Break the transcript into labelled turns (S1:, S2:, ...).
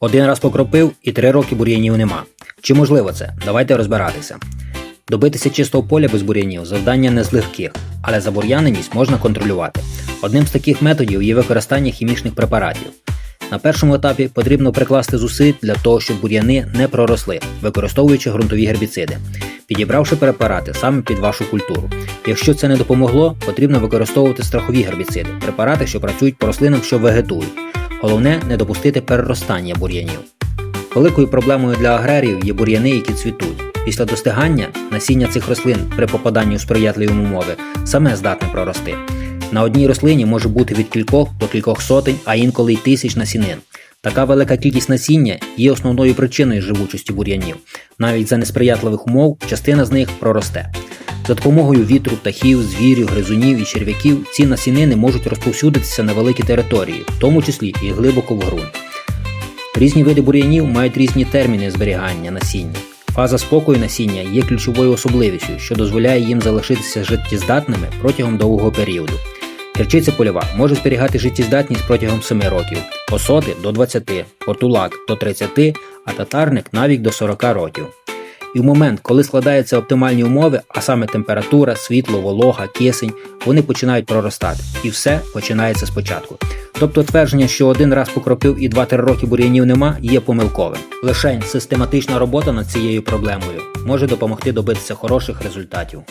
S1: Один раз покропив і три роки бур'янів нема. Чи можливо це? Давайте розбиратися. Добитися чистого поля без бур'янів завдання не з легких, але забур'яненість можна контролювати. Одним з таких методів є використання хімічних препаратів. На першому етапі потрібно прикласти зусиль для того, щоб бур'яни не проросли, використовуючи ґрунтові гербіциди, підібравши препарати саме під вашу культуру. Якщо це не допомогло, потрібно використовувати страхові гербіциди, препарати, що працюють по рослинам, що вегетують. Головне не допустити переростання бур'янів. Великою проблемою для аграріїв є бур'яни, які цвітуть. Після достигання насіння цих рослин при попаданні у сприятливі умови саме здатне прорости. На одній рослині може бути від кількох до кількох сотень, а інколи й тисяч насінин. Така велика кількість насіння є основною причиною живучості бур'янів. Навіть за несприятливих умов частина з них проросте. За допомогою вітру, птахів, звірів, гризунів і черв'яків ці насінини можуть розповсюдитися на великі території, в тому числі і глибоко в ґрунт. Різні види бур'янів мають різні терміни зберігання насіння. Фаза спокою насіння є ключовою особливістю, що дозволяє їм залишитися життєздатними протягом довгого періоду. Гірчиця польова може зберігати життєздатність протягом 7 років, осоти до 20, портулак до 30, а татарник навіть до 40 років. І в момент, коли складаються оптимальні умови, а саме температура, світло, волога, кисень, вони починають проростати. І все починається спочатку. Тобто твердження, що один раз покропив і 2-3 роки бур'янів нема, є помилковим. Лишень систематична робота над цією проблемою може допомогти добитися хороших результатів.